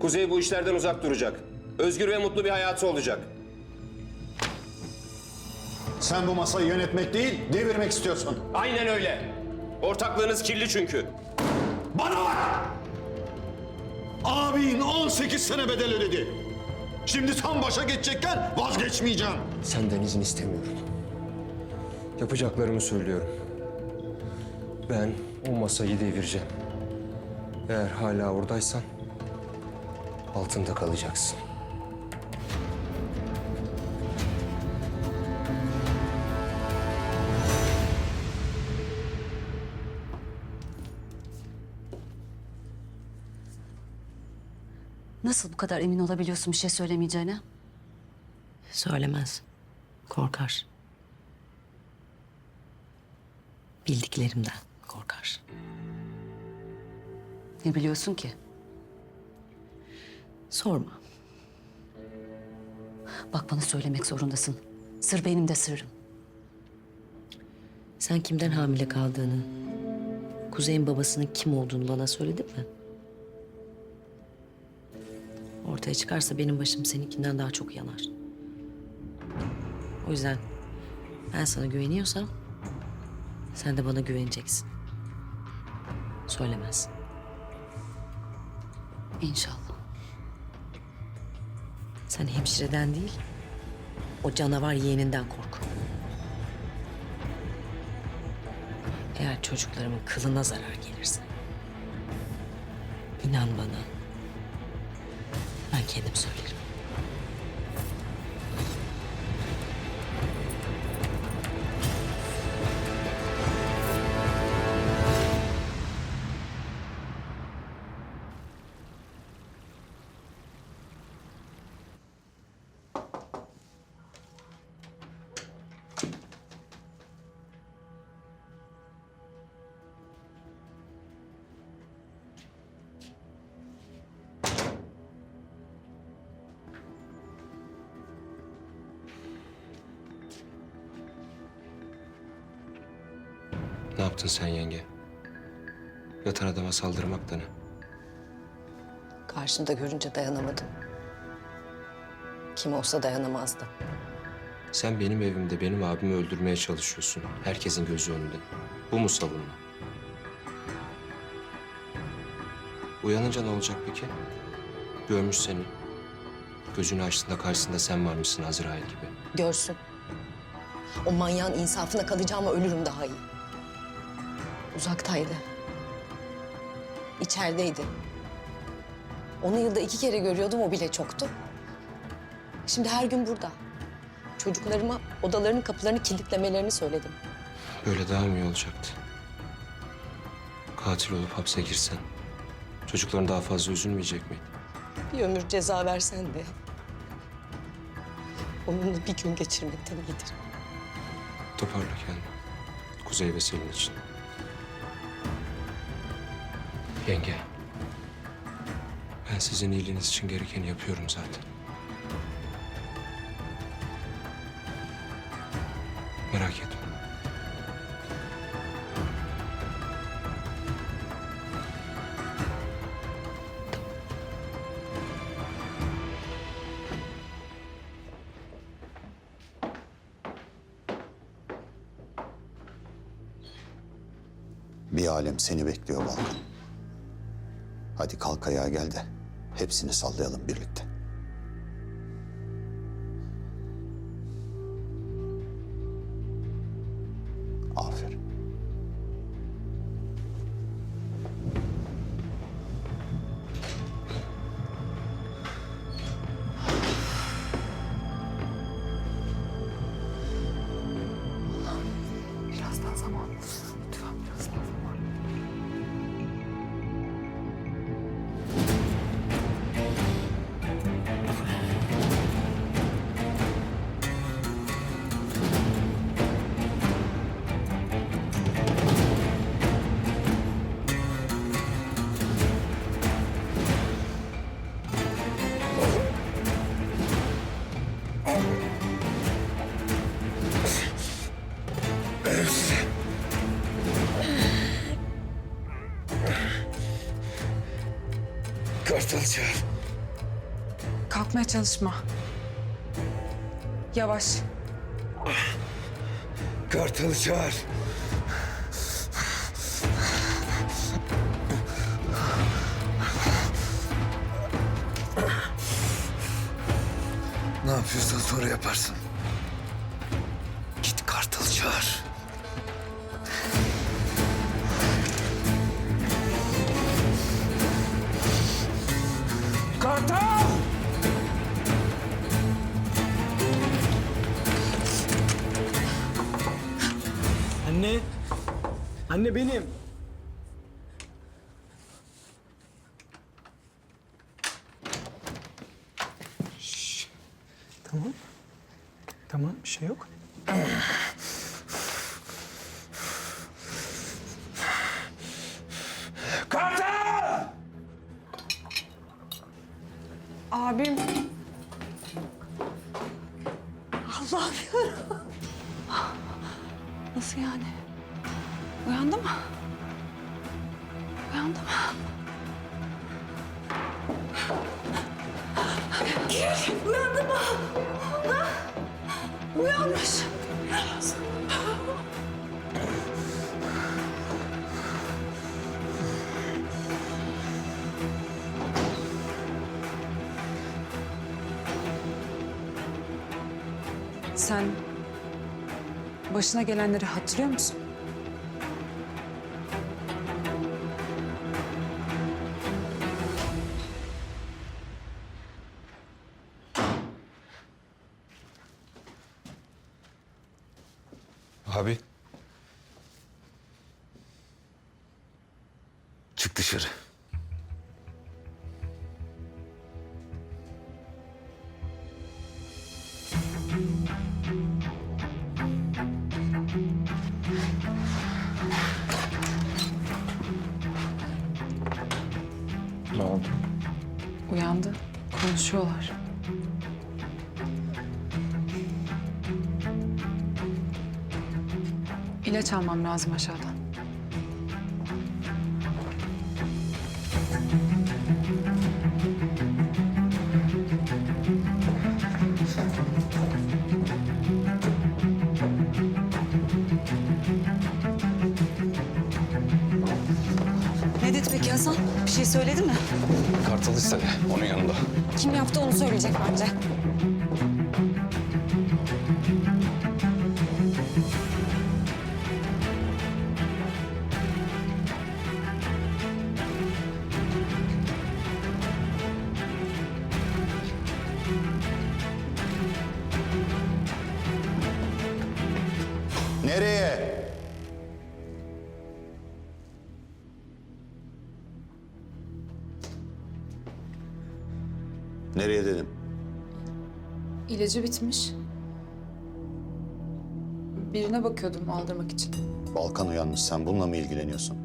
Kuzey bu işlerden uzak duracak. Özgür ve mutlu bir hayatı olacak. Sen bu masayı yönetmek değil, devirmek istiyorsun. Aynen öyle. Ortaklığınız kirli çünkü. Bana bak! Abin 18 sene bedel ödedi. Şimdi tam başa geçecekken vazgeçmeyeceğim. Senden izin istemiyorum. Yapacaklarımı söylüyorum. Ben o masayı devireceğim. Eğer hala oradaysan altında kalacaksın. Nasıl bu kadar emin olabiliyorsun bir şey söylemeyeceğine? Söylemez. Korkar. Bildiklerimden korkar. Ne biliyorsun ki? Sorma. Bak bana söylemek zorundasın. Sır benim de sırrım. Sen kimden hamile kaldığını, Kuzey'in babasının kim olduğunu bana söyledin mi? Ortaya çıkarsa benim başım seninkinden daha çok yanar. O yüzden ben sana güveniyorsam sen de bana güveneceksin. Söylemez. İnşallah. Sen hemşireden değil, o canavar yeğeninden kork. Eğer çocuklarımın kılına zarar gelirse, inan bana, ben kendim söylerim. Ne yaptın sen yenge? Yatan adama saldırmak da ne? Karşımda görünce dayanamadım. Kim olsa dayanamazdı. Sen benim evimde benim abimi öldürmeye çalışıyorsun. Herkesin gözü önünde. Bu mu savunma? Uyanınca ne olacak peki? Görmüş seni. Gözünü açtığında karşısında sen varmışsın Azrail gibi. Görsün. O manyağın insafına kalacağıma ölürüm daha iyi. Uzaktaydı. İçerideydi. Onu yılda iki kere görüyordum, o bile çoktu. Şimdi her gün burada. Çocuklarıma odalarının kapılarını kilitlemelerini söyledim. Böyle daha mı iyi olacaktı? Katil olup hapse girsen çocukların daha fazla üzülmeyecek miydi? Bir ömür ceza versen de... ...onunla bir gün geçirmekten iyidir. Toparla kendini. Kuzey ve Selin için. Yenge. Ben sizin iyiliğiniz için gerekeni yapıyorum zaten. Merak etme. Bir alem seni bekliyor Balkan. Hadi kalk ayağa gel de hepsini sallayalım birlikte. Aferin. Biraz daha zaman. Lütfen çalışma. Yavaş. Kartalı çağır. Ne yapıyorsan sonra yaparsın. Git Kartal'ı çağır. Kartal! Anne benim. Şş, Tamam. Tamam bir şey yok. Kartal! Abim. Nasıl yani? Uyandı mı? Uyandı mı? Uyandı mı? Ha? Uyanmış. Sen başına gelenleri hatırlıyor musun? Abi. Çık dışarı. Ne oldu? Uyandı. Konuşuyorlar. İlaç almam lazım aşağıdan. Ne dedi peki Hasan? Bir şey söyledi mi? Kartal istedi. Onun yanında. Kim yaptı onu söyleyecek bence. Nereye? Nereye dedim? İlacı bitmiş. Birine bakıyordum aldırmak için. Balkan uyanmış. Sen bununla mı ilgileniyorsun?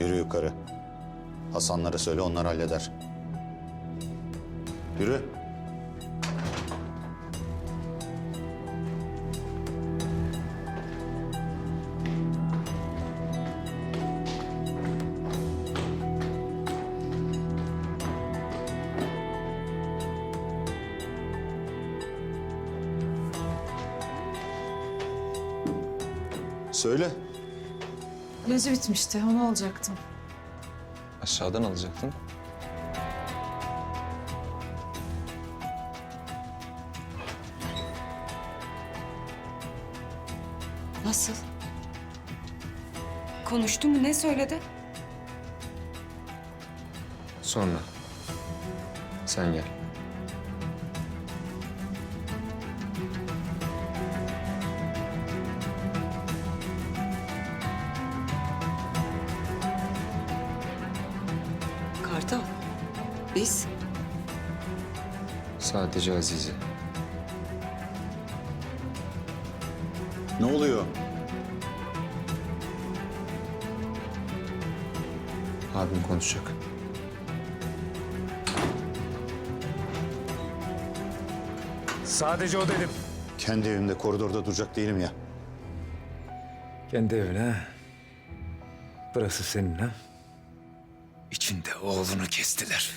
Yürü yukarı. Hasanlara söyle onlar halleder. Yürü. Söyle. İlacı bitmişti. Onu alacaktım. Aşağıdan alacaktın. Nasıl? Konuştu mu? Ne söyledi? Sonra. Sen gel. Kartal. Biz? Sadece Azize. Ne oluyor? Abim konuşacak. Sadece o dedim. Kendi evimde koridorda duracak değilim ya. Kendi evine. Burası senin ha. İçinde oğlunu kestiler.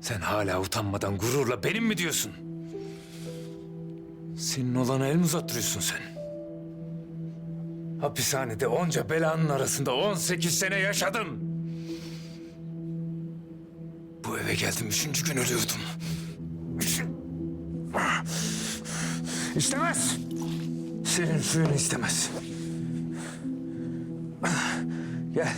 Sen hala utanmadan gururla benim mi diyorsun? Senin olana el mi uzattırıyorsun sen? Hapishanede onca belanın arasında 18 sene yaşadım. Bu eve geldim üçüncü gün ölüyordum. İstemez. Senin suyunu istemez. Gel.